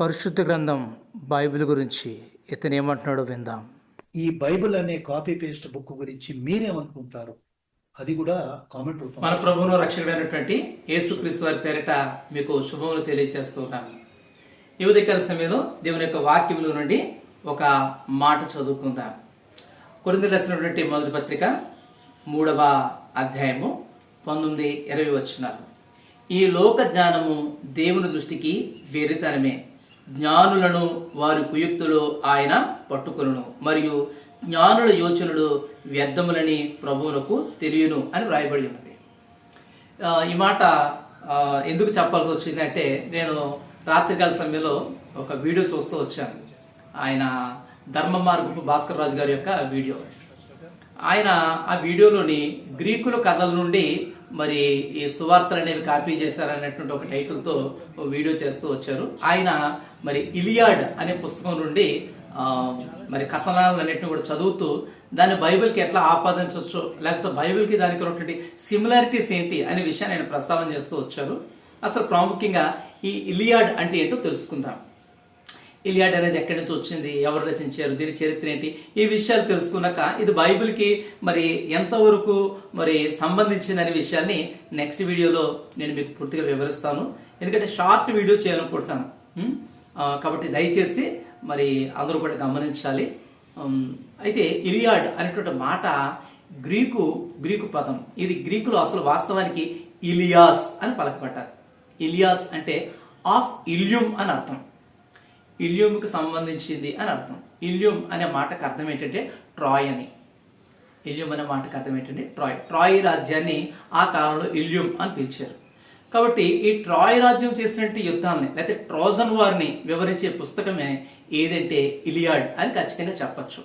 పరిశుద్ధ గ్రంథం బైబిల్ గురించి ఇతను ఏమంటున్నాడో విందాం. ఈ బైబిల్ అనే కాపీ పేస్ట్ బుక్ గురించి మీరేమనుకుంటారు? అది కూడా కామెంట్ మన రూపంలో ప్రభువును రక్షకుడైనటువంటి యేసుక్రీస్తు వారి పేరిట మీకు శుభములు తెలియజేస్తున్నాను ఈ ఉదయకాల సమయంలో దేవుని యొక్క వాక్యముల నుండి ఒక మాట చదువుకుందాం. కొరింది రాసినటువంటి మొదటి పత్రిక మూడవ అధ్యాయము పంతొమ్మిది ఇరవై వచ్చినారు ఈ లోక జ్ఞానము దేవుని దృష్టికి వేరితనమే. జ్ఞానులను వారి కుయుక్తులు ఆయన పట్టుకొనును. మరియు జ్ఞానుల యోచనలు వ్యర్థములని ప్రభువులకు తెలియను అని వ్రాయబడి ఉన్నది. ఈ మాట ఎందుకు చెప్పాల్సి వచ్చిందంటే నేను రాత్రికాల సమయంలో ఒక వీడియో చూస్తూ వచ్చాను. ఆయన ధర్మ మార్గపు భాస్కర్ రాజు గారి యొక్క వీడియో. ఆయన ఆ వీడియోలోని గ్రీకుల కథల నుండి మరి ఈ సువార్తలు అనేవి కాపీ చేశారనేటువంటి ఒక టైటిల్తో వీడియో చేస్తూ వచ్చారు. ఆయన మరి ఇలియాడ్ అనే పుస్తకం నుండి మరి కథనాలన్నింటినీ కూడా చదువుతూ దాన్ని బైబిల్కి ఎట్లా ఆపాదించవచ్చు లేకపోతే బైబిల్కి దానికి ఉన్నటువంటి సిమిలారిటీస్ ఏంటి అనే విషయాన్ని ఆయన ప్రస్తావన చేస్తూ వచ్చారు. అసలు ప్రాముఖ్యంగా ఈ ఇలియాడ్ అంటే ఏంటో తెలుసుకుందాం. ఇలియాడ్ అనేది ఎక్కడి నుంచి వచ్చింది? ఎవరు రచించారు? దీని చరిత్ర ఏంటి? ఈ విషయాలు తెలుసుకున్నాక ఇది బైబిల్కి మరి ఎంతవరకు మరి సంబంధించింది అనే విషయాన్ని నెక్స్ట్ వీడియోలో నేను మీకు పూర్తిగా వివరిస్తాను. ఎందుకంటే షార్ట్ వీడియో చేయాలనుకుంటున్నాను. కాబట్టి దయచేసి మరి అందరూ కూడా గమనించాలి. అయితే ఇలియాడ్ అనేటువంటి మాట గ్రీకు గ్రీకు పదం. ఇది గ్రీకులో అసలు వాస్తవానికి ఇలియాస్ అని పలకబడ్డారు. ఇలియాస్ అంటే ఆఫ్ ఇల్యూమ్ అని అర్థం. ఇల్యూమ్కి సంబంధించింది అని అర్థం. ఇల్యూమ్ అనే మాటకు అర్థం ఏంటంటే ట్రాయ్ అని. ఇల్యూమ్ అనే మాటకు అర్థం ఏంటంటే ట్రాయ్. ట్రాయ్ రాజ్యాన్ని ఆ కాలంలో ఇల్యూమ్ అని పిలిచారు. కాబట్టి ఈ ట్రాయ్ రాజ్యం చేసినట్టు యుద్ధాన్ని లేకపోతే ట్రోజన్ వారిని వివరించే పుస్తకమే ఏదంటే ఇలియాడ్ అని ఖచ్చితంగా చెప్పచ్చు.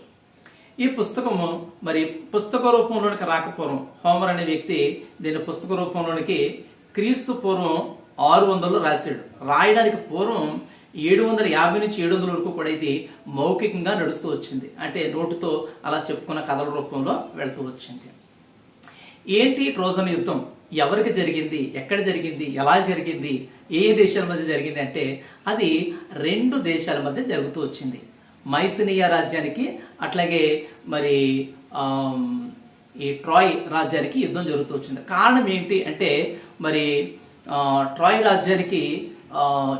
ఈ పుస్తకము మరి పుస్తక రూపంలోనికి రాకపోవడం హోమర్ అనే వ్యక్తి దీన్ని పుస్తక రూపంలోనికి క్రీస్తు పూర్వం ఆరు వందలు రాశాడు. రాయడానికి పూర్వం ఏడు వందల యాభై నుంచి ఏడు వందల వరకు కూడా ఇది మౌఖికంగా నడుస్తూ వచ్చింది. అంటే నోటుతో అలా చెప్పుకున్న కథల రూపంలో వెళుతూ వచ్చింది. ఏంటి ట్రోజన్ యుద్ధం? ఎవరికి జరిగింది? ఎక్కడ జరిగింది? ఎలా జరిగింది? ఏ దేశాల మధ్య జరిగింది అంటే అది రెండు దేశాల మధ్య జరుగుతూ వచ్చింది. మైసినియా రాజ్యానికి అట్లాగే మరి ఈ ట్రాయ్ రాజ్యానికి యుద్ధం జరుగుతూ వచ్చింది. కారణం ఏంటి అంటే మరి ట్రాయ్ రాజ్యానికి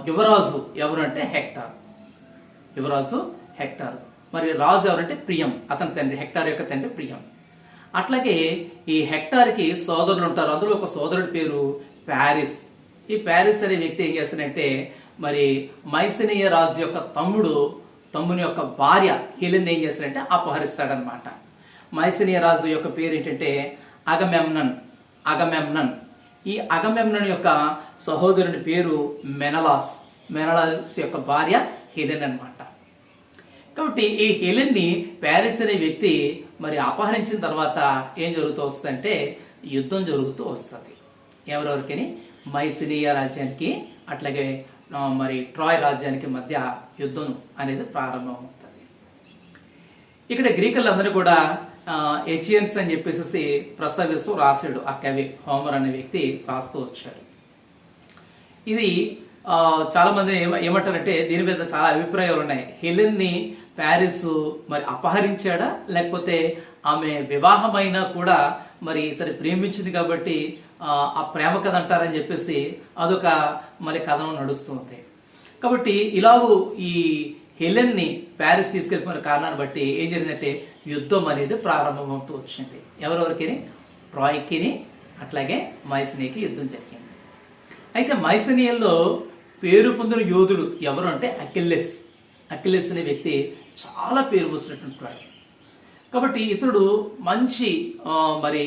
యువరాజు ఎవరంటే హెక్టార్. యువరాజు హెక్టార్. మరి రాజు ఎవరంటే ప్రియం అతని తండ్రి హెక్టార్ యొక్క తండ్రి ప్రియం. అట్లాగే ఈ హెక్టార్కి సోదరులు ఉంటారు. అందులో ఒక సోదరుడి పేరు ప్యారిస్. ఈ ప్యారిస్ అనే వ్యక్తి ఏం చేస్తాడంటే మరి మైసనీయ రాజు యొక్క తమ్ముడు తమ్ముని యొక్క భార్య హీలన్ ఏం చేస్తాడంటే అపహరిస్తాడనమాట. మైసనీయ రాజు యొక్క పేరు ఏంటంటే అగమెమ్నన్ అగమెమ్నన్. ఈ అగమెమ్నన్ యొక్క సహోదరుని పేరు మెనలాస్. మెనలాస్ యొక్క భార్య హెలెన్ అన్నమాట. కాబట్టి ఈ హెలెన్ని ప్యారిస్ అనే వ్యక్తి మరి అపహరించిన తర్వాత ఏం జరుగుతూ వస్తుందంటే యుద్ధం జరుగుతూ వస్తుంది. ఎవరెవరికని? మైసినియా రాజ్యానికి అట్లాగే మరి ట్రాయ్ రాజ్యానికి మధ్య యుద్ధం అనేది ప్రారంభమవుతుంది. ఇక్కడ గ్రీకులందరూ కూడా ఎచియన్స్ అని చెప్పేసి ప్రస్తావిస్తూ రాశాడు ఆ కవి హోమర్ అనే వ్యక్తి రాస్తూ వచ్చాడు. ఇది చాలామంది చాలా మంది ఏమ- ఏమంటారంటే దీని మీద చాలా అభిప్రాయాలు ఉన్నాయి. హెలెన్ని ప్యారిస్ మరి అపహరించాడా? లేకపోతే ఆమె వివాహమైనా కూడా మరి ఇతను ప్రేమించింది కాబట్టి ఆ, ఆ ప్రేమ కథ అంటారని చెప్పేసి అదొక మరి కథనం నడుస్తుంది కాబట్టి ఇలాగూ ఈ హెలెన్ని ప్యారిస్ తీసుకెళ్ళిపోయిన కారణాన్ని బట్టి ఏం జరిగిందంటే యుద్ధం అనేది ప్రారంభమవుతూ వచ్చింది. ఎవరెవరికి ట్రాయ్కిని అట్లాగే మైసనీకి యుద్ధం జరిగింది. అయితే మైసనీయంలో పేరు పొందిన యోధుడు ఎవరు అంటే అకిల్లెస్ అకిల్లెస్ అనే వ్యక్తి చాలా పేరు మోసినటువంటి వాడు. కాబట్టి ఇతడు మంచి మరి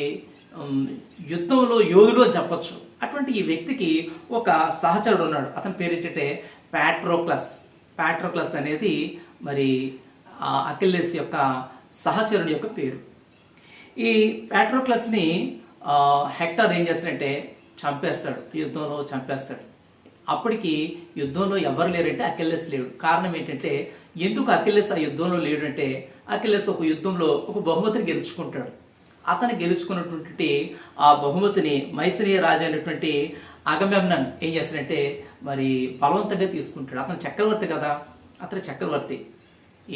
యుద్ధంలో యోధుడు అని చెప్పచ్చు. అటువంటి ఈ వ్యక్తికి ఒక సహచరుడు ఉన్నాడు. అతని పేరు ఏంటంటే ప్యాట్రోక్లస్ ప్యాట్రోక్లస్ అనేది మరి ఆ అకిల్లెస్ యొక్క సహచరుని యొక్క పేరు. ఈ ప్యాట్రోక్లస్ని హెక్టర్ ఏం చేస్తాడంటే చంపేస్తాడు. యుద్ధంలో చంపేస్తాడు. అప్పటికి యుద్ధంలో ఎవరు లేరంటే అకిల్లెస్ లేడు. కారణం ఏంటంటే ఎందుకు అకిల్లెస్ ఆ యుద్ధంలో లేడంటే అకిల్లెస్ ఒక యుద్ధంలో ఒక బహుమతిని గెలుచుకుంటాడు. అతను గెలుచుకున్నటువంటి ఆ బహుమతిని మైసనీయ రాజు అయినటువంటి అగమెమ్నన్ ఏం చేస్తాడంటే మరి బలవంతంగా తీసుకుంటాడు. అతను చక్రవర్తి కదా. అతను చక్రవర్తి.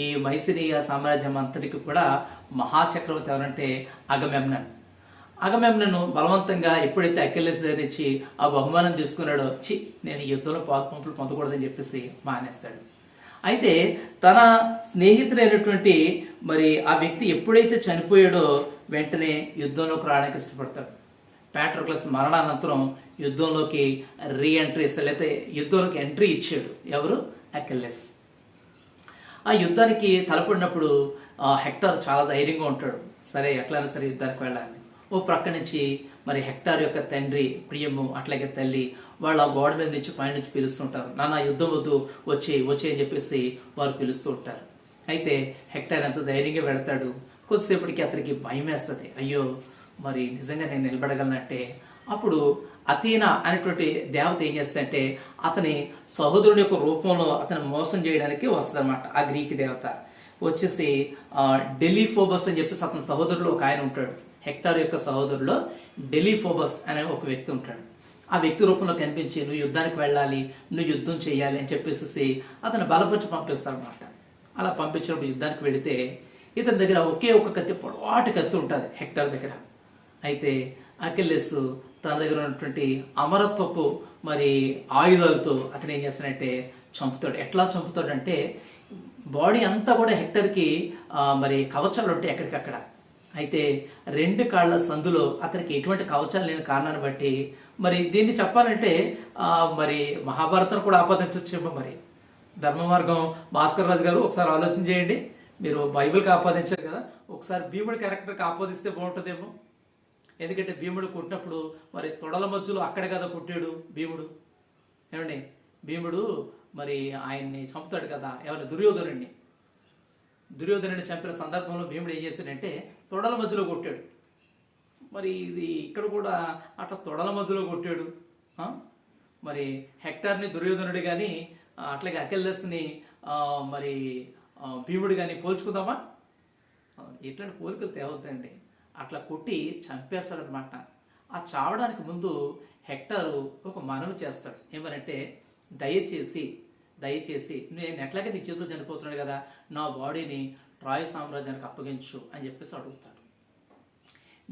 ఈ మైసిరియ సామ్రాజ్యం అంతటికి కూడా మహాచక్రవర్తి ఎవరంటే అగమెమ్నన్ అగమెమ్నను బలవంతంగా ఎప్పుడైతే అఖిలేస్ ధరించి ఆ బహుమానం తీసుకున్నాడో చి నేను యుద్ధంలో పంపులు పొందకూడదని చెప్పేసి మానేస్తాడు. అయితే తన స్నేహితుడైనటువంటి మరి ఆ వ్యక్తి ఎప్పుడైతే చనిపోయాడో వెంటనే యుద్ధంలోకి రావడానికి ఇష్టపడతాడు. ప్యాట్రోక్లస్ మరణానంతరం యుద్ధంలోకి రీ ఎంట్రీ లేకపోతే యుద్ధంలోకి ఎంట్రీ ఇచ్చాడు. ఎవరు? అకెల్లెస్ ఆ యుద్ధానికి తలపడినప్పుడు ఆ, హెక్టార్ చాలా ధైర్యంగా ఉంటాడు. సరే ఎట్లయినా సరే యుద్ధానికి వెళ్ళాలి. ఓ ప్రక్క నుంచి మరి హెక్టార్ యొక్క తండ్రి ప్రియము అట్లాగే తల్లి వాళ్ళు ఆ గోడ మీద నుంచి పైన నుంచి పిలుస్తుంటారు. నాన్న యుద్ధం వద్దు వచ్చి వచ్చే అని చెప్పేసి వారు పిలుస్తూ ఉంటారు. అయితే హెక్టార్ ఎంత ధైర్యంగా వెళతాడు కొద్దిసేపటికి అతనికి భయం వేస్తుంది అయ్యో మరి నిజంగా నేను నిలబడగలనంటే అప్పుడు అతీనా అనేటువంటి దేవత ఏం చేస్తుందంటే అతని సహోదరుని యొక్క రూపంలో అతను మోసం చేయడానికి వస్తుందన్నమాట ఆ గ్రీక్ దేవత. వచ్చేసి డెలిఫోబస్ అని చెప్పేసి అతని సహోదరుడు ఒక ఆయన ఉంటాడు. హెక్టార్ యొక్క సహోదరులో డెలిఫోబస్ అనే ఒక వ్యక్తి ఉంటాడు. ఆ వ్యక్తి రూపంలో కనిపించి నువ్వు యుద్ధానికి వెళ్ళాలి నువ్వు యుద్ధం చేయాలి అని చెప్పేసి అతను బలపరిచి పంపిస్తాడనమాట అలా పంపించినప్పుడు యుద్ధానికి వెళితే ఇతని దగ్గర ఒకే ఒక కత్తి పొడవాటి కత్తి ఉంటుంది హెక్టార్ దగ్గర. అయితే అకిల్లెస్ తన దగ్గర ఉన్నటువంటి అమరత్వపు మరి ఆయుధాలతో అతను ఏం చేస్తాడంటే చంపుతాడు. ఎట్లా చంపుతాడంటే బాడీ అంతా కూడా హెక్టర్కి మరి కవచాలు ఉంటాయి ఎక్కడికక్కడ. అయితే రెండు కాళ్ళ సందులో అతనికి ఎటువంటి కవచాలు లేని కారణాన్ని బట్టి మరి దీన్ని చెప్పాలంటే మరి మహాభారతం కూడా ఆపాదించవచ్చు మరి. ధర్మ మార్గం భాస్కర్ రాజు గారు ఒకసారి ఆలోచన చేయండి. మీరు బైబిల్కి ఆపాదించారు కదా ఒకసారి భీముడి క్యారెక్టర్కి ఆపాదిస్తే బాగుంటుందేమో? ఎందుకంటే భీముడు కొట్టినప్పుడు మరి తొడల మధ్యలో అక్కడ కదా కొట్టాడు భీముడు. ఏమండి? భీముడు మరి ఆయన్ని చంపుతాడు కదా ఎవరిని దుర్యోధనుడిని దుర్యోధనుడిని చంపిన సందర్భంలో భీముడు ఏం చేశాడంటే తొడల మధ్యలో కొట్టాడు. మరి ఇది ఇక్కడ కూడా అట్లా తొడల మధ్యలో కొట్టాడు. మరి హెక్టార్ని దుర్యోధనుడు కానీ అట్లాగే అకెల్లెస్ని మరి భీముడు కానీ పోల్చుకుందామా? ఎట్లాంటి ఇట్లాంటి కోరికలు తేవద్దండి. అట్లా కొట్టి చంపేస్తాడనమాట ఆ చావడానికి ముందు హెక్టారు ఒక మనవి చేస్తాడు. ఏమనంటే దయచేసి దయచేసి నేను ఎట్లాగే నీ చేతిలో చనిపోతున్నాడు కదా నా బాడీని ట్రాయ్ సామ్రాజ్యానికి అప్పగించు అని చెప్పేసి అడుగుతాడు.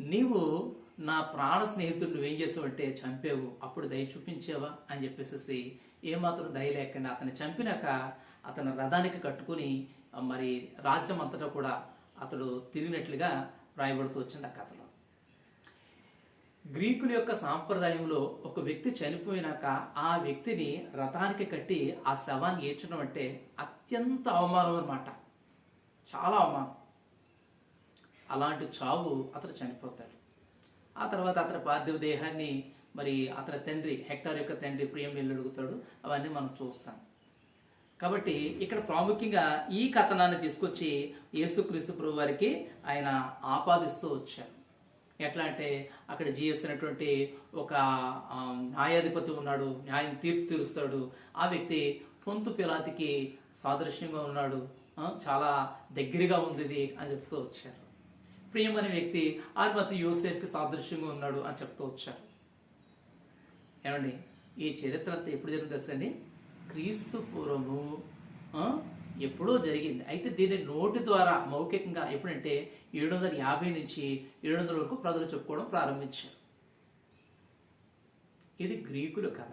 నీవు నా ప్రాణ స్నేహితుడు నువ్వేం చేసావంటే చంపేవు అప్పుడు దయ చూపించేవా? అని చెప్పేసి ఏమాత్రం దయ లేకుండా అతను చంపినాక అతను రథానికి కట్టుకుని మరి రాజ్యం అంతటా కూడా అతడు తిరిగినట్లుగా రాయబడుతూ వచ్చింది ఆ కథలో. గ్రీకుల యొక్క సాంప్రదాయంలో ఒక వ్యక్తి చనిపోయినాక ఆ వ్యక్తిని రథానికి కట్టి ఆ శవాన్ని ఏడ్చడం అంటే అత్యంత అవమానం అనమాట చాలా అవమానం. అలాంటి చావు అతను చనిపోతాడు. ఆ తర్వాత అతని పార్థివ దేహాన్ని మరి అతని తండ్రి హెక్టార్ యొక్క తండ్రి ప్రియం వెళ్ళి అడుగుతాడు. అవన్నీ మనం చూస్తాం. కాబట్టి ఇక్కడ ప్రాముఖ్యంగా ఈ కథనాన్ని తీసుకొచ్చి యేసుక్రీస్తు ప్రభు వారికి ఆయన ఆపాదిస్తూ వచ్చారు. ఎట్లా అంటే అక్కడ జిఎస్ అనేటువంటి ఒక న్యాయాధిపతి ఉన్నాడు న్యాయం తీర్పు తీరుస్తాడు. ఆ వ్యక్తి పొంతు పిలాతికి సాదృశ్యంగా ఉన్నాడు. చాలా దగ్గరగా ఉంది ఇది అని చెప్తూ వచ్చారు. ప్రియం అనే వ్యక్తి ఆత్మతి యూసేఫ్కి సాదృశ్యంగా ఉన్నాడు అని చెప్తూ వచ్చారు. ఏమండి? ఈ చరిత్ర అంతా ఎప్పుడు జరిగింది తెలుసండి క్రీస్తు పూర్వము ఎప్పుడో జరిగింది. అయితే దీన్ని నోటి ద్వారా మౌఖికంగా ఎప్పుడంటే ఏడు వందల యాభై నుంచి ఏడు వందల వరకు ప్రజలు చెప్పుకోవడం ప్రారంభించారు. ఇది గ్రీకుల కథ.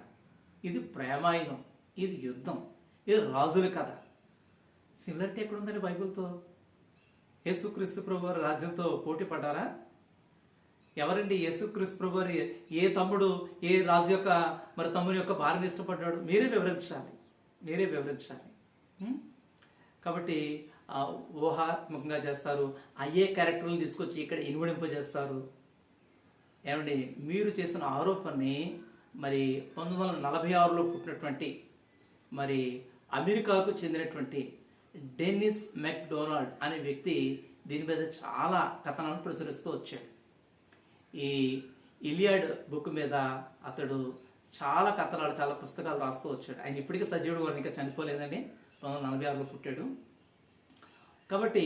ఇది ప్రేమాయణం. ఇది యుద్ధం. ఇది రాజుల కథ. సిమిలారిటీ ఎక్కడ ఉందండి బైబిల్తో? యేసుక్రీస్తు ప్రభు రాజ్యంతో పోటీ పడ్డారా? ఎవరండి యేసుక్రీస్తు ప్రభు ఏ తమ్ముడు ఏ రాజు యొక్క మరి తమ్ముని యొక్క భార్యను ఇష్టపడ్డాడు? మీరే వివరించాలి. మీరే వివరించాలి. కాబట్టి ఊహాత్మకంగా చేస్తారు. అయ్యే క్యారెక్టర్లను తీసుకొచ్చి ఇక్కడ ఇనుమడింపజేస్తారు. ఏమండి మీరు చేసిన ఆరోపణని మరి పంతొమ్మిది వందల నలభై ఆరులో పుట్టినటువంటి మరి అమెరికాకు చెందినటువంటి డెన్నిస్ మెక్డొనాల్డ్ అనే వ్యక్తి దీని మీద చాలా కథనాలను ప్రచురిస్తూ వచ్చాడు. ఈ ఇలియాడ్ బుక్ మీద అతడు చాలా కథలు చాలా పుస్తకాలు రాస్తూ వచ్చాడు. ఆయన ఇప్పటికీ సజీవుడు కూడా ఇంకా చనిపోలేదని పంతొమ్మిది వందల నలభై ఆరులో పుట్టాడు. కాబట్టి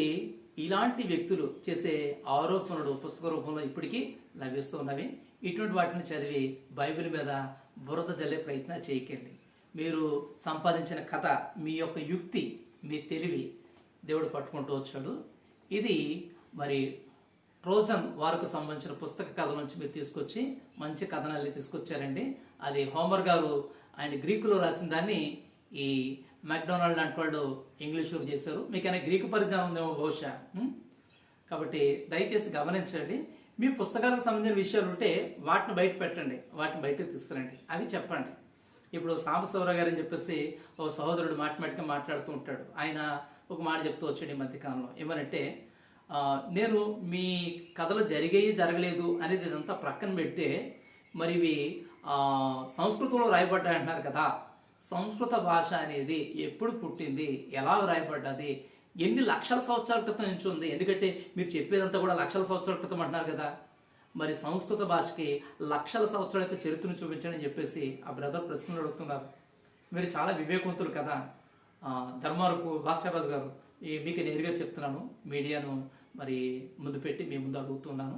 ఇలాంటి వ్యక్తులు చేసే ఆరోపణలు పుస్తక రూపంలో ఇప్పటికీ లభిస్తూ ఉన్నవి. ఇటువంటి వాటిని చదివి బైబిల్ మీద బురద జల్లే ప్రయత్నం చేయకండి. మీరు సంపాదించిన కథ మీ యొక్క యుక్తి మీ తెలివి దేవుడు పట్టుకుంటూ వచ్చాడు. ఇది మరి ట్రోజన్ వారికి సంబంధించిన పుస్తక కథ నుంచి మీరు తీసుకొచ్చి మంచి కథనాల్ని తీసుకొచ్చారండి. అది హోమర్ గారు ఆయన గ్రీకులో రాసిన దాన్ని ఈ మెక్డొనాల్డ్ లాంటి వాళ్ళు ఇంగ్లీష్లో చేశారు. మీకైనా గ్రీకు పరిజ్ఞానం ఉందేమో బహుశా కాబట్టి దయచేసి గమనించండి. మీ పుస్తకాలకు సంబంధించిన విషయాలు ఉంటే వాటిని బయట పెట్టండి. వాటిని బయటకు తీసుకురండి. అవి చెప్పండి. ఇప్పుడు సాంబశివరావు గారు అని చెప్పేసి ఓ సహోదరుడు మాటమాటిగా మాట్లాడుతూ ఉంటాడు. ఆయన ఒక మాట చెప్తూ వచ్చాడు ఈ మధ్యకాలంలో. ఏమనంటే నేను మీ కథలు జరిగేవి జరగలేదు అనేది ఇదంతా ప్రక్కన పెడితే మరి ఇవి సంస్కృతంలో రాయబడ్డాయి అంటున్నారు కదా. సంస్కృత భాష అనేది ఎప్పుడు పుట్టింది? ఎలా రాయబడ్డది? ఎన్ని లక్షల సంవత్సరాల క్రితం నుంచి ఉంది? ఎందుకంటే మీరు చెప్పేదంతా కూడా లక్షల సంవత్సరాల క్రితం అంటున్నారు కదా. మరి సంస్కృత భాషకి లక్షల సంవత్సరాల యొక్క చరిత్రను చూపించండి అని చెప్పేసి ఆ బ్రదర్ ప్రశ్నలు అడుగుతున్నారు. మీరు చాలా వివేకవంతులు కదా. ఆ, భాస్కర్ రాజు గారు. మీకు నేరుగా చెప్తున్నాను మీడియాను మరి ముందు పెట్టి మీ ముందు అడుగుతున్నాను.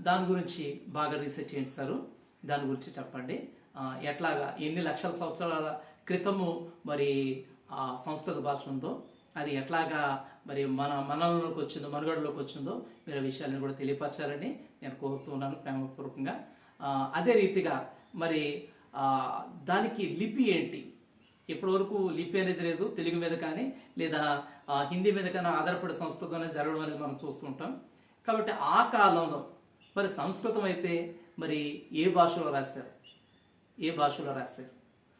దాని గురించి బాగా రీసెర్చ్ చేయండి సారు. దాని గురించి చెప్పండి. ఎట్లాగా ఎన్ని లక్షల సంవత్సరాల క్రితము మరి ఆ సంస్కృత భాష ఉందో అది ఎట్లాగా మరి మన మనలోకి వచ్చిందో మనుగడలోకి వచ్చిందో మీరు విషయాలను కూడా తెలియపరచాలని నేను కోరుతున్నాను ప్రేమపూర్వకంగా. అదే రీతిగా మరి దానికి లిపి ఏంటి? ఇప్పటివరకు లిపి అనేది లేదు తెలుగు మీద కానీ లేదా హిందీ మీద కన్నా ఆధారపడి సంస్కృతం అనేది జరగడం అనేది మనం చూస్తుంటాం కాబట్టి ఆ కాలంలో మరి సంస్కృతం అయితే మరి ఏ భాషలో రాశారు? ఏ భాషలో రాశారు?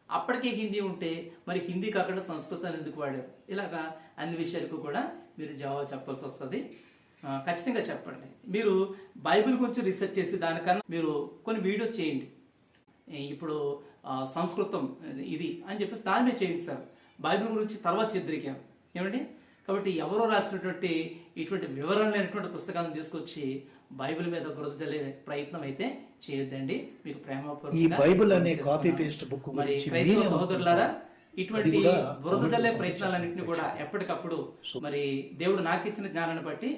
అప్పటికే హిందీ ఉంటే మరి హిందీ కాకుండా సంస్కృతాన్ని ఎందుకు వాడారు? ఇలాగా అన్ని విషయాలకు కూడా మీరు జవాబు చెప్పాల్సి వస్తుంది. ఖచ్చితంగా చెప్పండి. మీరు బైబిల్ గురించి రీసెర్చ్ చేసి దానికన్నా మీరు కొన్ని వీడియోస్ చేయండి. ఇప్పుడు సంస్కృతం ఇది అని చెప్పేసి దాని మీద చేయండి సార్. బైబిల్ గురించి తర్వాత చేద్దరికాం ఏమండి కాబట్టి ఎవరో రాసినటువంటి ఇటువంటి వివరణ లేనటువంటి పుస్తకాలను తీసుకొచ్చి బైబిల్ మీద బురద జల్లే ప్రయత్నం అయితే చేయొద్దండి మీకు ఈ ప్రేమపూర్వకంగా బైబిల్ అనే. కాపీ పేస్ట్ బుక్ మరి క్రైస్తవ? సహోదరులారా ఇటువంటి బురద comment జల్లే లో ప్రయత్నాలన్నింటినీ కూడా. ఎప్పటికప్పుడు మరి దేవుడు నాకు ఇచ్చిన జ్ఞానాన్ని బట్టి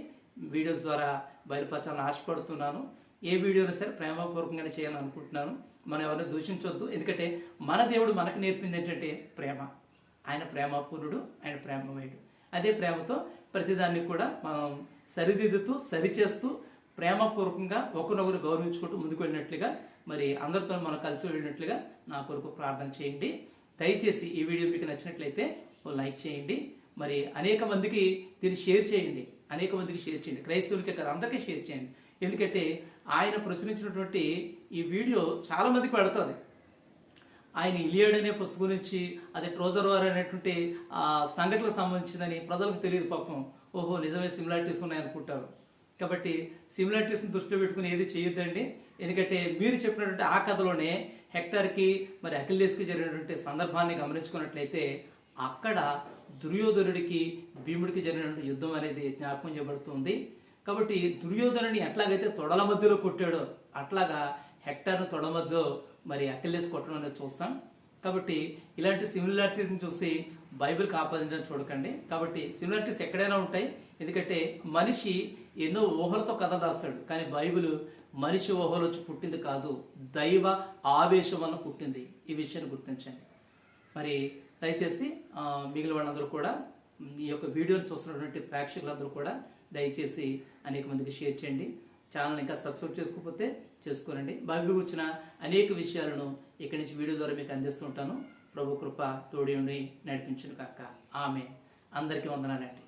వీడియోస్ ద్వారా బయలుపరచాలని ఆశపడుతున్నాను ఏ వీడియోని సరే ప్రేమపూర్వకంగానే చేయాలని అనుకుంటున్నాను మనం ఎవరిని దూషించొద్దు ఎందుకంటే మన దేవుడు మనకు నేర్పింది ఏంటంటే ప్రేమ ఆయన ప్రేమపూర్ణుడు ఆయన ప్రేమమయుడు. అదే ప్రేమతో ప్రతిదాన్ని కూడా మనం సరిదిద్దుతూ సరిచేస్తూ ప్రేమపూర్వకంగా ఒకరినొకరు గౌరవించుకుంటూ ముందుకు వెళ్ళినట్లుగా మరి అందరితో మనం కలిసి వెళ్ళినట్లుగా నా కొరకు ప్రార్థన చేయండి. దయచేసి ఈ వీడియో మీకు నచ్చినట్లయితే ఓ లైక్ చేయండి. మరి అనేక మందికి దీన్ని షేర్ చేయండి. అనేక మందికి షేర్ చేయండి. క్రైస్తవులకే కదా అందరికీ షేర్ చేయండి. ఎందుకంటే ఆయన ప్రచురించినటువంటి ఈ వీడియో చాలా మందికి పెడుతుంది. ఆయన ఇలియడ్ అనే పుస్తకం నుంచి అది ట్రోజర్ వార్ అనేటువంటి ఆ సంఘటనలకు సంబంధించిందని ప్రజలకు తెలియదు పాపం. ఓహో నిజమే సిమిలారిటీస్ ఉన్నాయనుకుంటారు. కాబట్టి సిమిలారిటీస్ని దృష్టిలో పెట్టుకుని ఏది చేయొద్దండి? ఎందుకంటే మీరు చెప్పినటువంటి ఆ కథలోనే హెక్టార్కి మరి అఖిలేష్కి జరిగినటువంటి సందర్భాన్ని గమనించుకున్నట్లయితే అక్కడ దుర్యోధనుడికి భీముడికి జరిగినటువంటి యుద్ధం అనేది జ్ఞాపకం చేయబడుతుంది. కాబట్టి దుర్యోధనుని ఎట్లాగైతే తొడల మధ్యలో కొట్టాడో అట్లాగా హెక్టార్ను తొడ మధ్యలో మరి అఖిలేస్ కొట్టడం అనేది చూస్తాం. కాబట్టి ఇలాంటి సిమిలారిటీస్ని చూసి బైబిల్కి ఆపాదించడం చూడకండి. కాబట్టి సిమిలారిటీస్ ఎక్కడైనా ఉంటాయి. ఎందుకంటే మనిషి ఎన్నో ఊహలతో కథలు రాస్తాడు. కానీ బైబిల్ మనిషి ఊహలు వచ్చి పుట్టింది కాదు. దైవ ఆవేశం వల్ల పుట్టింది. ఈ విషయాన్ని గుర్తించండి. మరి దయచేసి మిగిలిన వాళ్ళందరూ కూడా ఈ యొక్క వీడియోని చూస్తున్నటువంటి ప్రేక్షకులందరూ కూడా దయచేసి అనేక మందికి షేర్ చేయండి. ఛానల్ ఇంకా సబ్స్క్రైబ్ చేసుకోకపోతే చేసుకోనండి. బైబిల్ కూర్చున్న అనేక విషయాలను ఇక్కడి నుంచి వీడియో ద్వారా మీకు అందిస్తుంటాను ప్రభు కృప తోడి ఉండి నడిపించును కాక. ఆమె అందరికీ వందనాలండి.